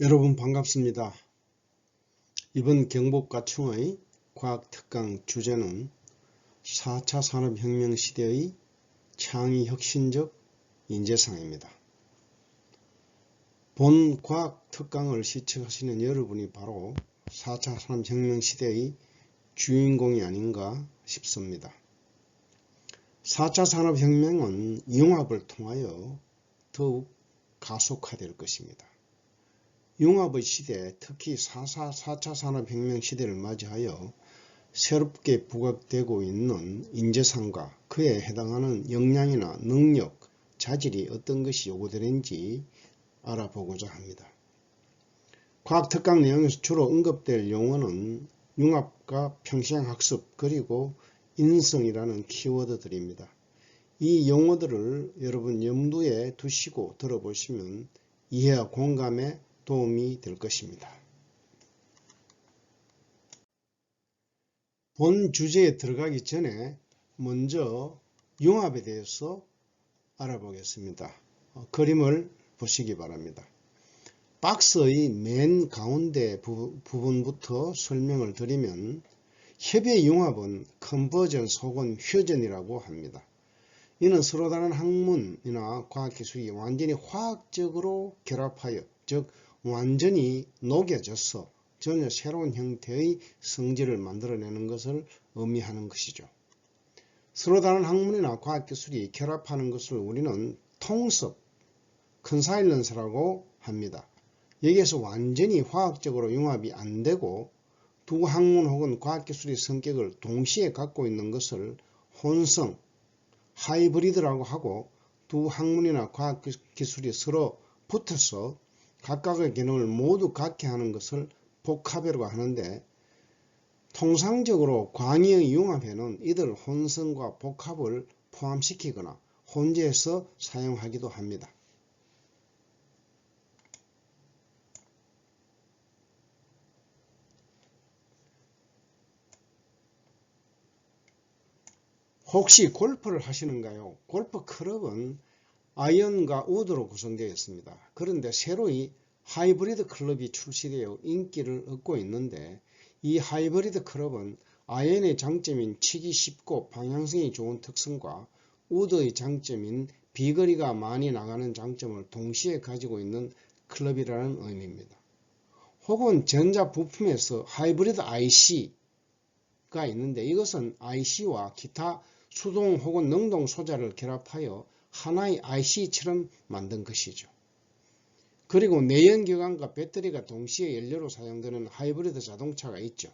여러분 반갑습니다. 이번 경복과충의 과학특강 주제는 4차 산업혁명 시대의 창의혁신적 인재상입니다. 본 과학특강을 시청하시는 여러분이 바로 4차 산업혁명 시대의 주인공이 아닌가 싶습니다. 4차 산업혁명은 융합을 통하여 더욱 가속화될 것입니다. 융합의 시대, 특히 4차, 4차 산업혁명 시대를 맞이하여 새롭게 부각되고 있는 인재상과 그에 해당하는 역량이나 능력, 자질이 어떤 것이 요구되는지 알아보고자 합니다. 과학특강 내용에서 주로 언급될 용어는 융합과 평생학습 그리고 인성이라는 키워드들입니다. 이 용어들을 여러분 염두에 두시고 들어보시면 이해와 공감에 도움이 될 것입니다. 본 주제에 들어가기 전에 먼저 융합에 대해서 알아보겠습니다. 어, 그림을 보시기 바랍니다. 박스의 맨 가운데 부, 분부터 설명을 드리면 협의 융합은 컨버전스 혹은 휴전이라고 합니다. 이는 서로 다른 학문이나 과학기술이 완전히 화학적으로 결합하여 즉 완전히 녹여져서 전혀 새로운 형태의 성질을 만들어내는 것을 의미하는 것이죠. 서로 다른 학문이나 과학기술이 결합하는 것을 우리는 통섭, 컨사일런스라고 합니다. 여기에서 완전히 화학적으로 융합이 안 되고 두 학문 혹은 과학기술의 성격을 동시에 갖고 있는 것을 혼성, 하이브리드라고 하고 두 학문이나 과학기술이 서로 붙어서 각각의 기능을 모두 갖게 하는 것을 복합이라고 하는데 통상적으로 광의의 융합에는 이들 혼성과 복합을 포함시키거나 혼재해서 사용하기도 합니다. 혹시 골프를 하시는가요? 골프 클럽은 아이언과 우드로 구성되어 있습니다. 그런데 새로이 하이브리드 클럽이 출시되어 인기를 얻고 있는데 이 하이브리드 클럽은 아이언의 장점인 치기 쉽고 방향성이 좋은 특성과 우드의 장점인 비거리가 많이 나가는 장점을 동시에 가지고 있는 클럽이라는 의미입니다. 혹은 전자 부품에서 하이브리드 IC가 있는데 이것은 IC와 기타 수동 혹은 능동 소자를 결합하여 하나의 IC처럼 만든 것이죠. 그리고 내연기관과 배터리가 동시에 연료로 사용되는 하이브리드 자동차가 있죠.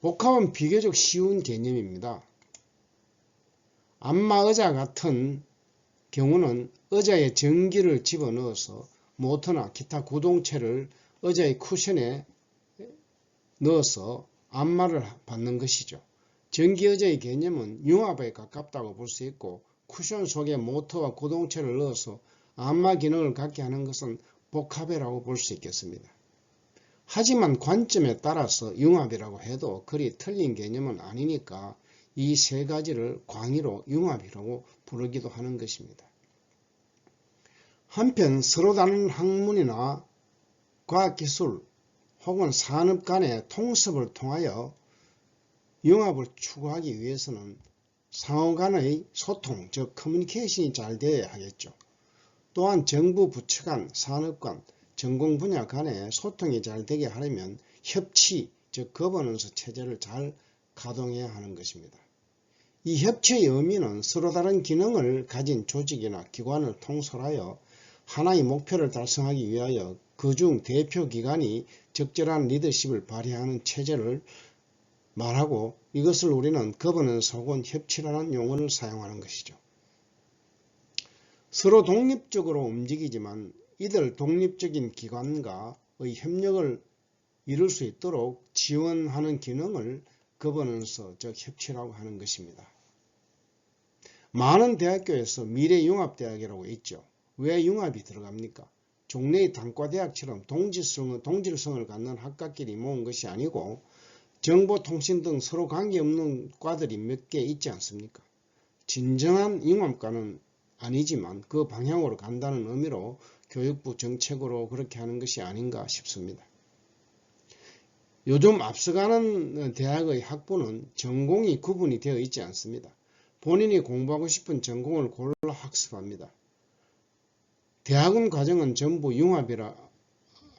복합은 비교적 쉬운 개념입니다. 안마의자 같은 경우는 의자에 전기를 집어넣어서 모터나 기타 구동체를 의자의 쿠션에 넣어서 안마를 받는 것이죠. 전기의자의 개념은 융합에 가깝다고 볼 수 있고 쿠션 속에 모터와 구동체를 넣어서 안마 기능을 갖게 하는 것은 복합이라고 볼 수 있겠습니다. 하지만 관점에 따라서 융합이라고 해도 그리 틀린 개념은 아니니까 이 세 가지를 광의로 융합이라고 부르기도 하는 것입니다. 한편 서로 다른 학문이나 과학기술 혹은 산업 간의 통섭을 통하여 융합을 추구하기 위해서는 상호 간의 소통, 즉 커뮤니케이션이 잘 되어야 하겠죠. 또한 정부 부처 간, 산업 간, 전공 분야 간의 소통이 잘 되게 하려면 협치, 즉 거버넌스 체제를 잘 가동해야 하는 것입니다. 이 협치의 의미는 서로 다른 기능을 가진 조직이나 기관을 통솔하여 하나의 목표를 달성하기 위하여 그중 대표 기관이 적절한 리더십을 발휘하는 체제를 말하고 이것을 우리는 거버넌스 혹은 협치라는 용어를 사용하는 것이죠. 서로 독립적으로 움직이지만 이들 독립적인 기관과의 협력을 이룰 수 있도록 지원하는 기능을 거버넌스 즉 협치라고 하는 것입니다. 많은 대학교에서 미래융합대학이라고 있죠. 왜 융합이 들어갑니까? 종래의 단과대학처럼 동질성을, 동질성을 갖는 학과끼리 모은 것이 아니고 정보통신 등 서로 관계없는 과들이 몇 개 있지 않습니까? 진정한 융합과는 아니지만 그 방향으로 간다는 의미로 교육부 정책으로 그렇게 하는 것이 아닌가 싶습니다. 요즘 앞서가는 대학의 학부는 전공이 구분이 되어 있지 않습니다. 본인이 공부하고 싶은 전공을 골라 학습합니다. 대학원 과정은 전부 융합이라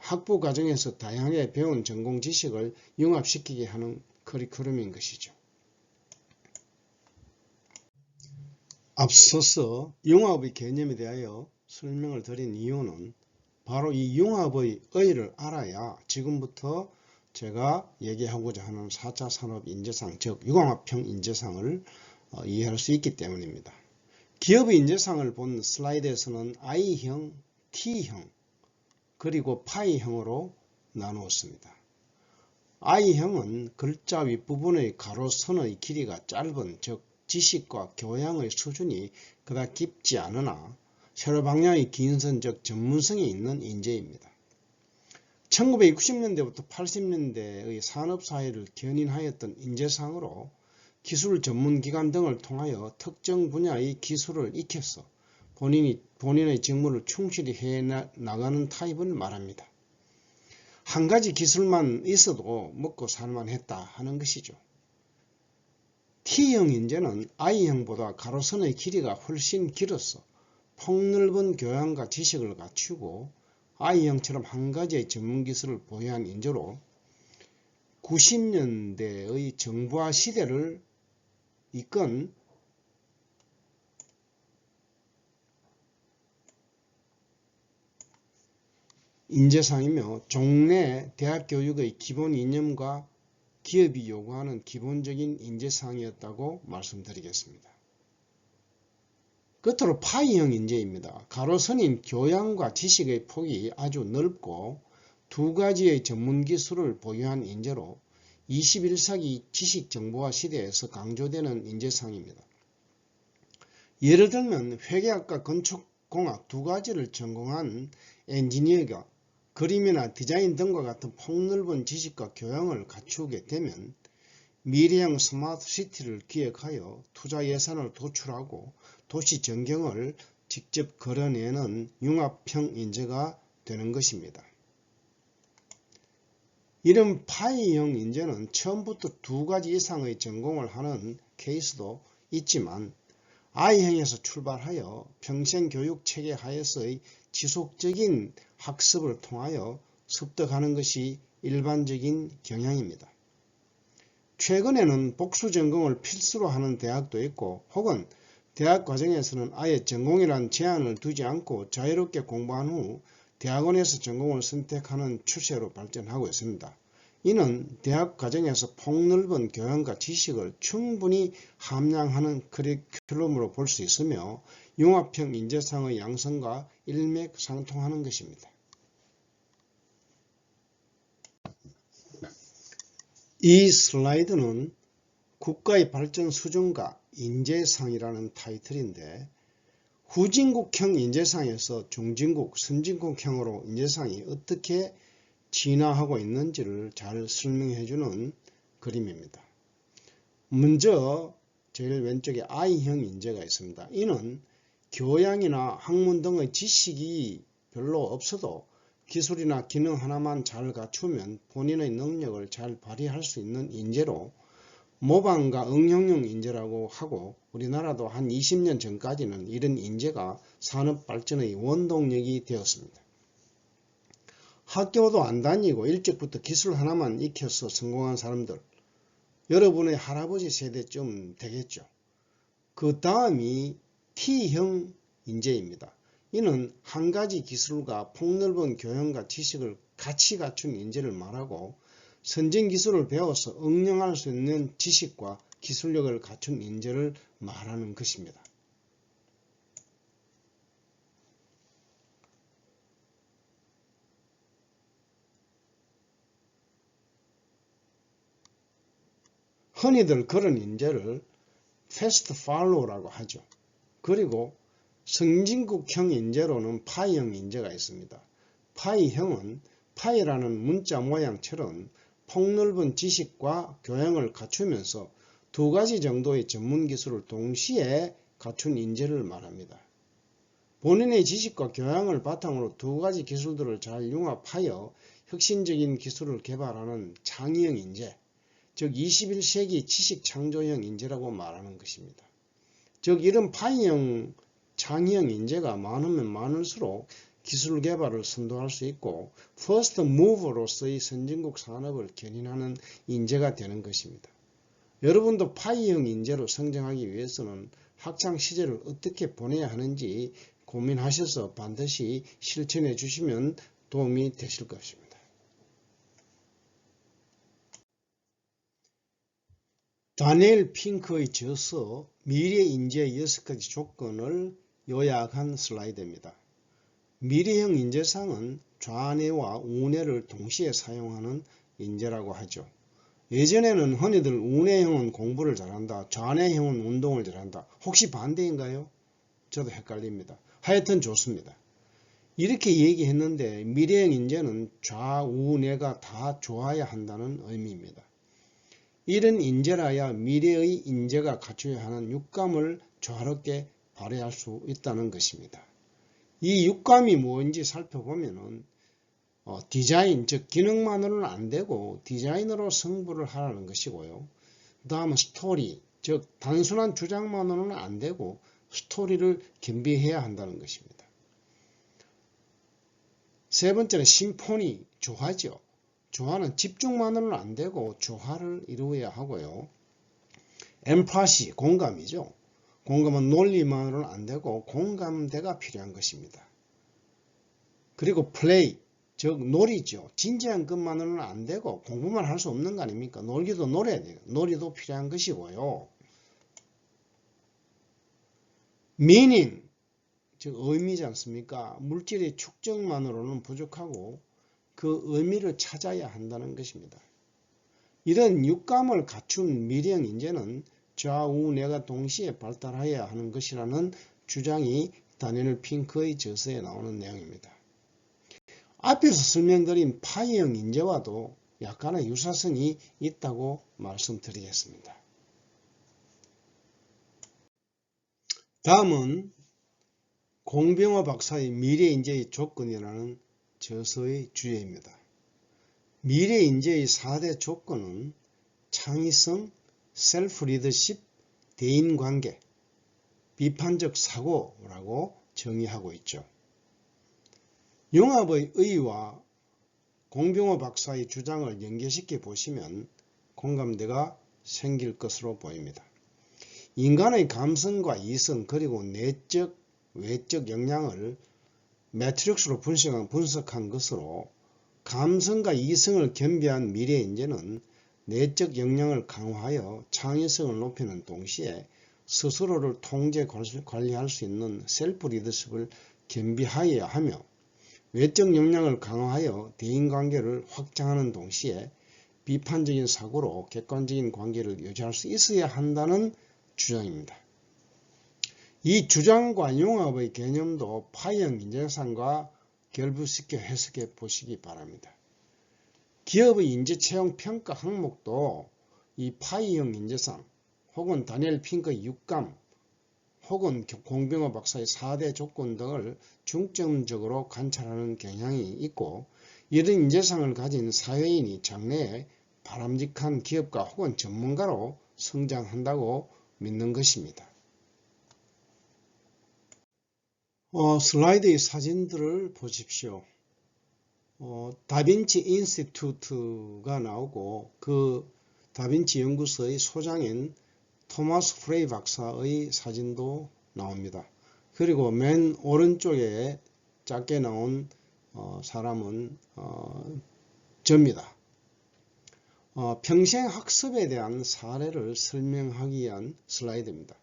학부 과정에서 다양하게 배운 전공 지식을 융합시키게 하는 커리큘럼인 것이죠. 앞서서 융합의 개념에 대하여 설명을 드린 이유는 바로 이 융합의 의의를 알아야 지금부터 제가 얘기하고자 하는 4차 산업 인재상 즉 유광합형 인재상을 어, 이해할 수 있기 때문입니다. 기업의 인재상을 본 슬라이드에서는 I형, T형 그리고 파이형으로 나누었습니다. I형은 글자 윗부분의 가로선의 길이가 짧은 즉 지식과 교양의 수준이 그닥 깊지 않으나 세로 방향의 긴선적 전문성이 있는 인재입니다. 1990년대부터 80년대의 산업사회를 견인하였던 인재상으로 기술 전문기관 등을 통하여 특정 분야의 기술을 익혀서 본인이, 본인의 직무를 충실히 해 나가는 타입을 말합니다. 한 가지 기술만 있어도 먹고 살만 했다 하는 것이죠. T형 인재는 I형보다 가로선의 길이가 훨씬 길어서 폭넓은 교양과 지식을 갖추고 I형처럼 한 가지의 전문 기술을 보유한 인재로 90년대의 정부화 시대를 이건 인재상이며 종래 대학 교육의 기본 이념과 기업이 요구하는 기본적인 인재상이었다고 말씀드리겠습니다. 끝으로 파이형 인재입니다. 가로선인 교양과 지식의 폭이 아주 넓고 두 가지의 전문 기술을 보유한 인재로 21세기 지식정보화 시대에서 강조되는 인재상입니다. 예를 들면 회계학과 건축공학 두 가지를 전공한 엔지니어가 그림이나 디자인 등과 같은 폭넓은 지식과 교양을 갖추게 되면 미래형 스마트 시티를 기획하여 투자 예산을 도출하고 도시 전경을 직접 걸어내는 융합형 인재가 되는 것입니다. 이런 파이형 인재는 처음부터 두 가지 이상의 전공을 하는 케이스도 있지만 I형에서 출발하여 평생교육 체계 하에서의 지속적인 학습을 통하여 습득하는 것이 일반적인 경향입니다. 최근에는 복수 전공을 필수로 하는 대학도 있고 혹은 대학 과정에서는 아예 전공이란 제한을 두지 않고 자유롭게 공부한 후 대학원에서 전공을 선택하는 추세로 발전하고 있습니다. 이는 대학 과정에서 폭넓은 교양과 지식을 충분히 함량하는 커리큘럼으로 볼 수 있으며 융합형 인재상의 양성과 일맥상통하는 것입니다. 이 슬라이드는 국가의 발전 수준과 인재상이라는 타이틀인데 후진국형 인재상에서 중진국, 선진국형으로 인재상이 어떻게 진화하고 있는지를 잘 설명해 주는 그림입니다. 먼저 제일 왼쪽에 I형 인재가 있습니다. 이는 교양이나 학문 등의 지식이 별로 없어도 기술이나 기능 하나만 잘 갖추면 본인의 능력을 잘 발휘할 수 있는 인재로 모방과 응용형 인재라고 하고 우리나라도 한 20년 전까지는 이런 인재가 산업 발전의 원동력이 되었습니다. 학교도 안 다니고 일찍부터 기술 하나만 익혀서 성공한 사람들 여러분의 할아버지 세대쯤 되겠죠. 그 다음이 T형 인재입니다. 이는 한 가지 기술과 폭넓은 교양과 지식을 같이 갖춘 인재를 말하고 선진 기술을 배워서 응용할 수 있는 지식과 기술력을 갖춘 인재를 말하는 것입니다. 흔히들 그런 인재를 패스트 팔로우라고 하죠. 그리고 성진국형 인재로는 파이형 인재가 있습니다. 파이형은 파이라는 문자 모양처럼 폭넓은 지식과 교양을 갖추면서 두 가지 정도의 전문 기술을 동시에 갖춘 인재를 말합니다. 본인의 지식과 교양을 바탕으로 두 가지 기술들을 잘 융합하여 혁신적인 기술을 개발하는 창의형 인재, 즉 21세기 지식 창조형 인재라고 말하는 것입니다. 즉 이런 파이형 창의형 인재가 많으면 많을수록 기술 개발을 선도할 수 있고 퍼스트 무버로서의 선진국 산업을 견인하는 인재가 되는 것입니다. 여러분도 파이형 인재로 성장하기 위해서는 학창 시절을 어떻게 보내야 하는지 고민하셔서 반드시 실천해 주시면 도움이 되실 것입니다. 다니엘 핑크의 저서 미래 인재 6가지 조건을 요약한 슬라이드입니다. 미래형 인재상은 좌뇌와 우뇌를 동시에 사용하는 인재라고 하죠. 예전에는 흔히들 우뇌형은 공부를 잘한다. 좌뇌형은 운동을 잘한다. 혹시 반대인가요? 저도 헷갈립니다. 하여튼 좋습니다. 이렇게 얘기했는데 미래형 인재는 좌우뇌가 다 좋아야 한다는 의미입니다. 이런 인재라야 미래의 인재가 갖춰야 하는 육감을 조화롭게 발휘할 수 있다는 것입니다. 이 육감이 뭔지 살펴보면은 어, 디자인 즉 기능만으로는 안 되고 디자인으로 승부를 하라는 것이고요. 그 다음은 스토리 즉 단순한 주장만으로는 안 되고 스토리를 겸비해야 한다는 것입니다. 세 번째는 심포니 조화죠. 조화는 집중만으로는 안 되고 조화를 이루어야 하고요. 엠파시 공감이죠. 공감은 논리만으로는 안 되고 공감대가 필요한 것입니다. 그리고 플레이, 즉 놀이죠. 진지한 것만으로는 안 되고 공부만 할 수 없는 거 아닙니까? 놀기도 놀아야 돼요. 놀이도 필요한 것이고요. meaning, 즉 의미지 않습니까? 물질의 축적만으로는 부족하고 그 의미를 찾아야 한다는 것입니다. 이런 육감을 갖춘 미래형 인재는 좌우뇌가 동시에 발달해야 하는 것이라는 주장이 다니엘 핑크의 저서에 나오는 내용입니다. 앞에서 설명드린 파이형 인재와도 약간의 유사성이 있다고 말씀드리겠습니다. 다음은 공병호 박사의 미래인재의 조건이라는 저서의 주제입니다. 미래 인재의 4대 조건은 창의성, 셀프 리더십, 대인관계, 비판적 사고라고 정의하고 있죠. 융합의 의와 공병호 박사의 주장을 연계시켜 보시면 공감대가 생길 것으로 보입니다. 인간의 감성과 이성 그리고 내적, 외적 역량을 매트릭스로 분석한, 분석한 것으로 감성과 이성을 겸비한 미래 인재는 내적 역량을 강화하여 창의성을 높이는 동시에 스스로를 통제 관리할 수 있는 셀프 리더십을 겸비하여야 하며 외적 역량을 강화하여 대인관계를 확장하는 동시에 비판적인 사고로 객관적인 관계를 유지할 수 있어야 한다는 주장입니다. 이 주장과 융합의 개념도 파이형 인재상과 결부시켜 해석해 보시기 바랍니다. 기업의 인재 채용 평가 항목도 이 파이형 인재상 혹은 다니엘 핑크의 육감 혹은 공병호 박사의 4대 조건 등을 중점적으로 관찰하는 경향이 있고 이런 인재상을 가진 사회인이 장래에 바람직한 기업가 혹은 전문가로 성장한다고 믿는 것입니다. 어, 슬라이드의 사진들을 보십시오. 어, 다빈치 인스티튜트가 나오고 그 다빈치 연구소의 소장인 토마스 프레이 박사의 사진도 나옵니다. 그리고 맨 오른쪽에 작게 나온 어, 사람은 어, 접니다. 어, 평생 학습에 대한 사례를 설명하기 위한 슬라이드입니다.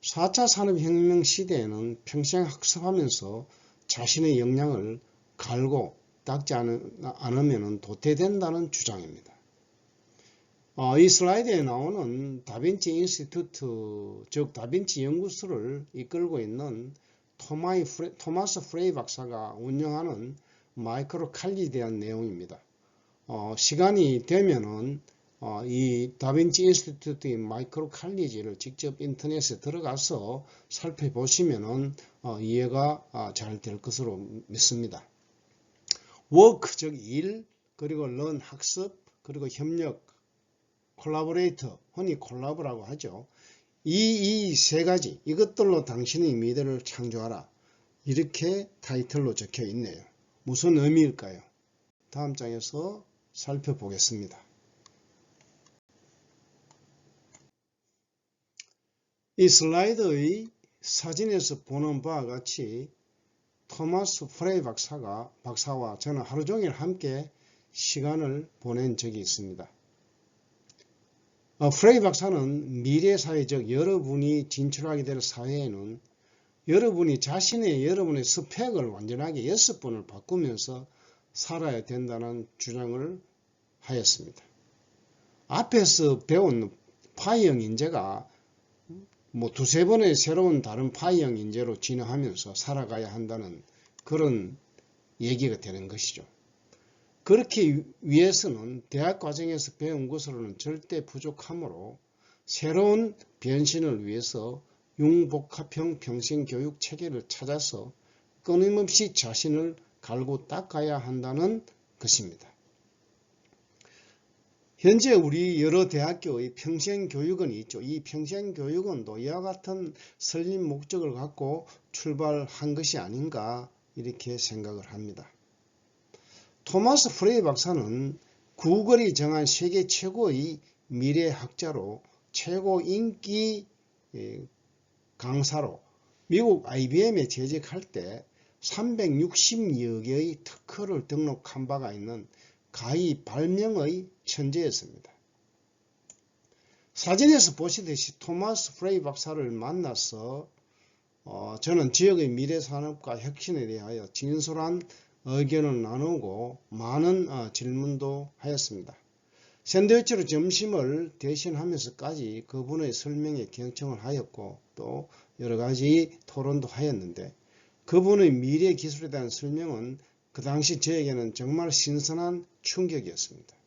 4차 산업혁명 시대에는 평생 학습하면서 자신의 역량을 갈고 닦지 않으면 도태된다는 주장입니다. 어, 이 슬라이드에 나오는 다빈치 인스티튜트, 즉 다빈치 연구소를 이끌고 있는 토마이 프레, 토마스 프레이 박사가 운영하는 마이크로 칼리에 대한 내용입니다. 어, 시간이 되면은 어, 이 다빈치 인스티튜트인 마이크로 칼리지를 직접 인터넷에 들어가서 살펴보시면은 어, 이해가 아, 잘될 것으로 믿습니다. 워크 즉 일, 그리고 런 학습, 그리고 협력, 콜라보레이터, 흔히 콜라보라고 하죠. 이 이 세 가지 이것들로 당신의 미래를 창조하라. 이렇게 타이틀로 적혀 있네요. 무슨 의미일까요? 다음 장에서 살펴보겠습니다. 이 슬라이드의 사진에서 보는 바와 같이 토마스 프레이 박사가 박사와 저는 하루 종일 함께 시간을 보낸 적이 있습니다. 어, 프레이 박사는 미래 사회 적 여러분이 진출하게 될 사회에는 여러분이 자신의 여러분의 스펙을 완전하게 여섯 번을 바꾸면서 살아야 된다는 주장을 하였습니다. 앞에서 배운 파이형 인재가 뭐 두세 번의 새로운 다른 파이형 인재로 진화하면서 살아가야 한다는 그런 얘기가 되는 것이죠. 그렇게 위해서는 대학 과정에서 배운 것으로는 절대 부족하므로 새로운 변신을 위해서 융복합형 평생교육 체계를 찾아서 끊임없이 자신을 갈고 닦아야 한다는 것입니다. 현재 우리 여러 대학교의 평생교육원이 있죠. 이 평생교육원도 이와 같은 설립 목적을 갖고 출발한 것이 아닌가 이렇게 생각을 합니다. 토마스 프레이 박사는 구글이 정한 세계 최고의 미래학자로 최고 인기 예, 강사로 미국 IBM에 재직할 때 360여 개의 특허를 등록한 바가 있는 가히 발명의 천재였습니다. 사진에서 보시듯이 토마스 프레이 박사를 만나서 어, 저는 지역의 미래산업과 혁신에 대하여 진솔한 의견을 나누고 많은 어, 질문도 하였습니다. 샌드위치로 점심을 대신하면서까지 그분의 설명에 경청을 하였고 또 여러 가지 토론도 하였는데 그분의 미래 기술에 대한 설명은 그 당시 저에게는 정말 신선한 충격이었습니다.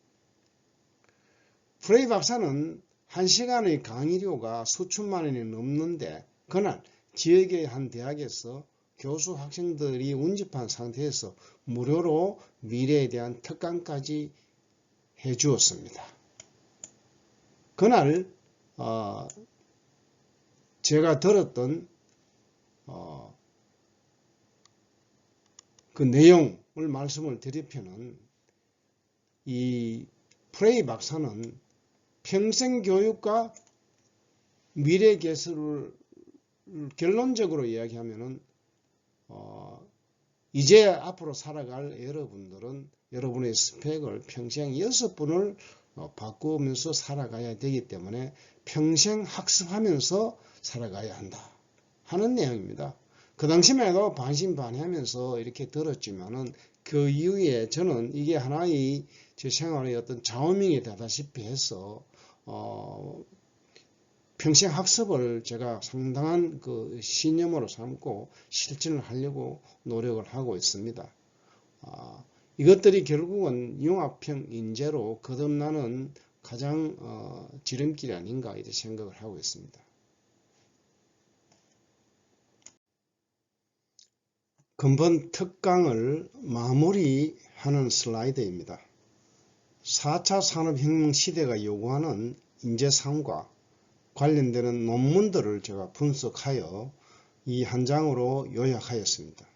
프레이 박사는 한 시간의 강의료가 수천만 원이 넘는데 그날 지역의 한 대학에서 교수 학생들이 운집한 상태에서 무료로 미래에 대한 특강까지 해 주었습니다. 그날 어, 제가 들었던 어, 그 내용을 말씀을 드리면은 이 프레이 박사는 평생교육과 미래개설을 결론적으로 이야기하면은 어, 이제 앞으로 살아갈 여러분들은 여러분의 스펙을 평생 여섯 번을 어, 바꾸면서 살아가야 되기 때문에 평생 학습하면서 살아가야 한다 하는 내용입니다. 그 당시만 해도 반신반의하면서 이렇게 들었지만은 그 이후에 저는 이게 하나의 제 생활의 어떤 자원명이 되다시피 해서 어 평생 학습을 제가 상당한 그 신념으로 삼고 실천을 하려고 노력을 하고 있습니다. 어, 이것들이 결국은 융합형 인재로 거듭나는 가장 어, 지름길이 아닌가 이렇게 생각을 하고 있습니다. 근본 특강을 마무리하는 슬라이드입니다. 4차 산업혁명 시대가 요구하는 인재상과 관련되는 논문들을 제가 분석하여 이 한 장으로 요약하였습니다.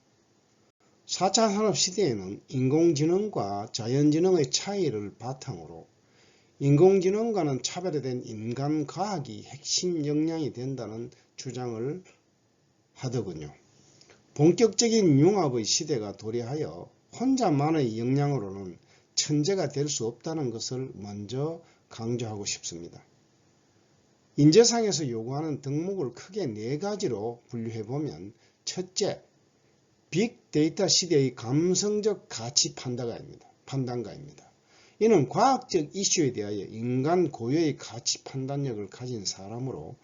4차 산업 시대에는 인공지능과 자연지능의 차이를 바탕으로 인공지능과는 차별화된 인간과학이 핵심 역량이 된다는 주장을 하더군요. 본격적인 융합의 시대가 도래하여 혼자만의 역량으로는 천재가 될 수 없다는 것을 먼저 강조하고 싶습니다. 인재상에서 요구하는 덕목을 크게 네 가지로 분류해 보면 첫째, 빅데이터 시대의 감성적 가치 판단가입니다. 판단가입니다. 이는 과학적 이슈에 대하여 인간 고유의 가치 판단력을 가진 사람으로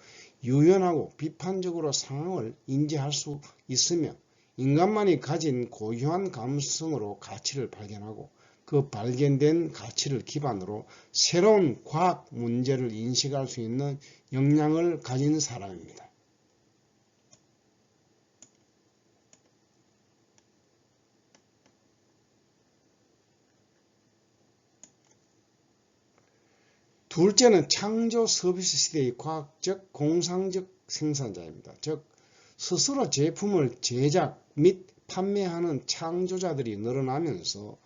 유연하고 비판적으로 상황을 인지할 수 있으며 인간만이 가진 고유한 감성으로 가치를 발견하고 그 발견된 가치를 기반으로 새로운 과학 문제를 인식할 수 있는 역량을 가진 사람입니다. 둘째는 창조 서비스 시대의 과학적 공상적 생산자입니다. 즉 스스로 제품을 제작 및 판매하는 창조자들이 늘어나면서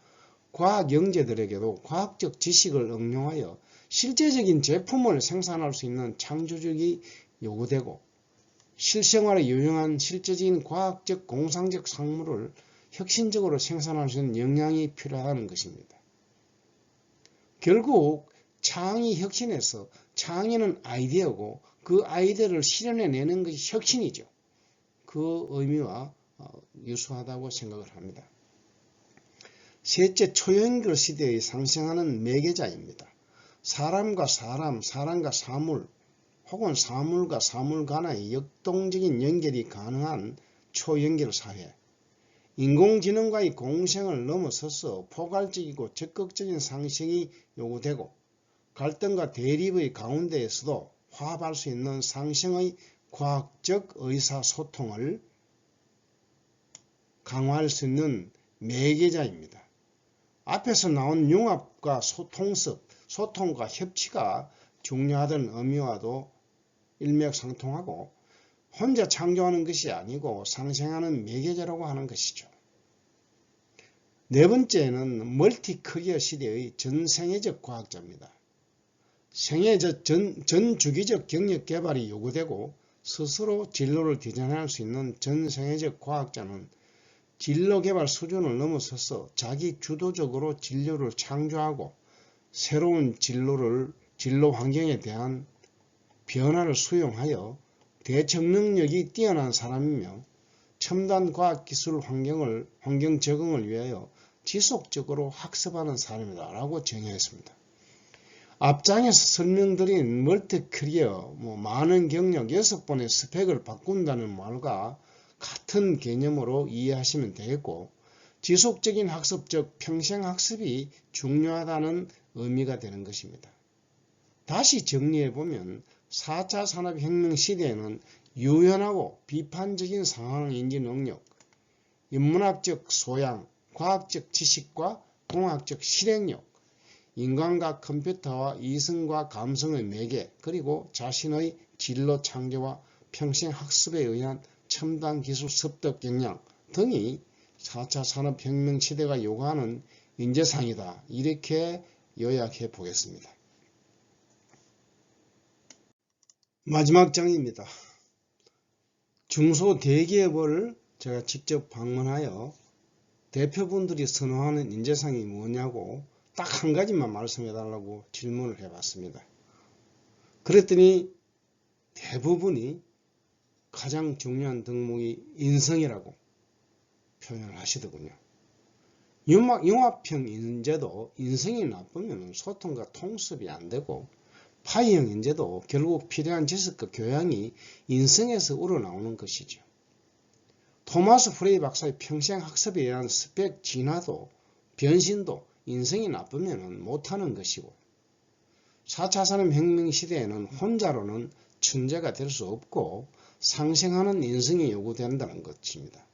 과학 영재들에게도 과학적 지식을 응용하여 실제적인 제품을 생산할 수 있는 창조력이 요구되고 실생활에 유용한 실제적인 과학적 공상적 상물을 혁신적으로 생산할 수 있는 역량이 필요하다는 것입니다. 결국 창의 혁신에서 창의는 아이디어고 그 아이디어를 실현해내는 것이 혁신이죠. 그 의미와 어, 유수하다고 생각을 합니다. 셋째, 초연결 시대의 상생하는 매개자입니다. 사람과 사람, 사람과 사물, 혹은 사물과 사물 간의 역동적인 연결이 가능한 초연결 사회. 인공지능과의 공생을 넘어서서 포괄적이고 적극적인 상생이 요구되고 갈등과 대립의 가운데에서도 화합할 수 있는 상생의 과학적 의사소통을 강화할 수 있는 매개자입니다. 앞에서 나온 융합과 소통습, 소통과 협치가 중요하다는 의미와도 일맥상통하고 혼자 창조하는 것이 아니고 상생하는 매개자라고 하는 것이죠. 네 번째는 멀티 커리어 시대의 전생애적 과학자입니다. 생애적 전, 전주기적 경력 개발이 요구되고 스스로 진로를 디자인할 수 있는 전생애적 과학자는 진로 개발 수준을 넘어서서 자기 주도적으로 진로를 창조하고 새로운 진로를 진로 환경에 대한 변화를 수용하여 대처 능력이 뛰어난 사람이며 첨단 과학 기술 환경을 환경 적응을 위하여 지속적으로 학습하는 사람이다 라고 정의했습니다. 앞장에서 설명드린 멀티크리어, 뭐 많은 경력 6번의 스펙을 바꾼다는 말과 같은 개념으로 이해하시면 되겠고 지속적인 학습적 평생학습이 중요하다는 의미가 되는 것입니다. 다시 정리해보면 4차 산업혁명 시대에는 유연하고 비판적인 상황 인지 능력, 인문학적 소양, 과학적 지식과 공학적 실행력, 인간과 컴퓨터와 이성과 감성의 매개, 그리고 자신의 진로 창조와 평생 학습에 의한 첨단 기술 습득 역량 등이 4차 산업혁명 시대가 요구하는 인재상이다. 이렇게 요약해 보겠습니다. 마지막 장입니다. 중소대기업을 제가 직접 방문하여 대표분들이 선호하는 인재상이 뭐냐고 딱 한 가지만 말씀해 달라고 질문을 해 봤습니다. 그랬더니 대부분이 가장 중요한 덕목이 인성이라고 표현을 하시더군요. 융합, 융합형 인재도 인성이 나쁘면 소통과 통습이 안 되고 파이형 인재도 결국 필요한 지식과 교양이 인성에서 우러나오는 것이죠. 토마스 프레이 박사의 평생 학습에 의한 스펙 진화도 변신도 인성이 나쁘면 못하는 것이고 4차 산업혁명 시대에는 혼자로는 천재가 될 수 없고 상생하는 인성이 요구된다는 것입니다.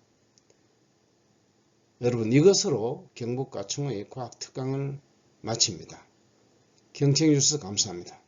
여러분 이것으로 경북과충의 과학특강을 마칩니다. 경청해 주셔서 감사합니다.